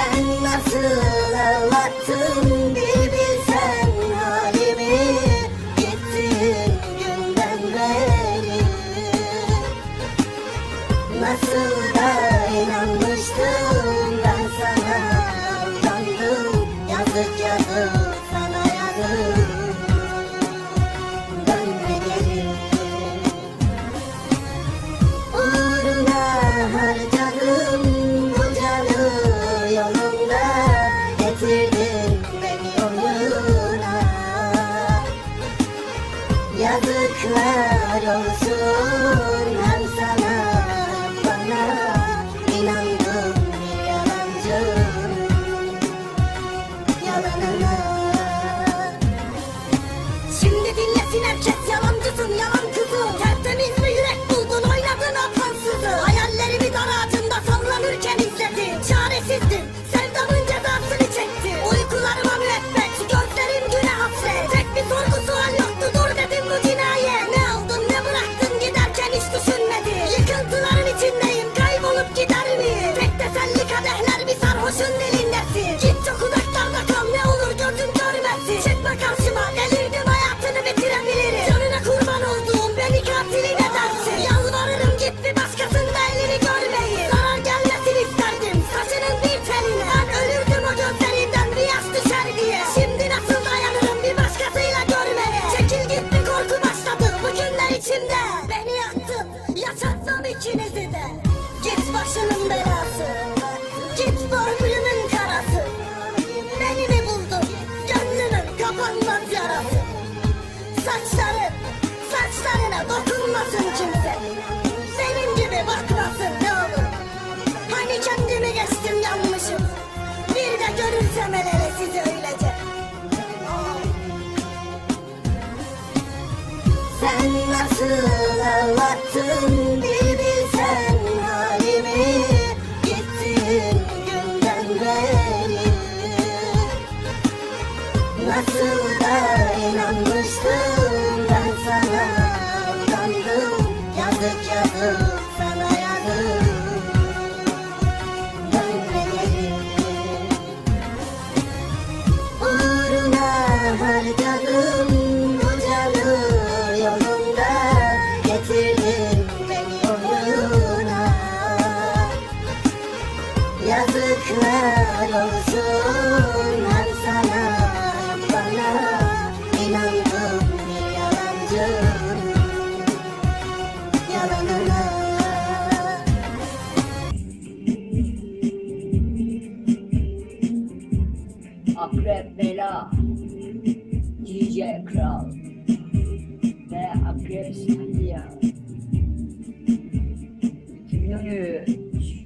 sen nasıl ağlattın şükürler olsun hem sana hem bana inandım bir yalancı yalanına Şimdi dinlesin herkes yalancısın yalan kızı Tertemiz 무슨 일? tarafı. Saçların, saçlarına dokunmasın kimse. Benim gibi bakmasın ne olur. Hani kendimi geçtim yanmışım. Bir de görürsem el sizi öylece. Sen nasıl ağlattın Şükürler Akrep bela DJ Kral ve Akrep Sanya 2013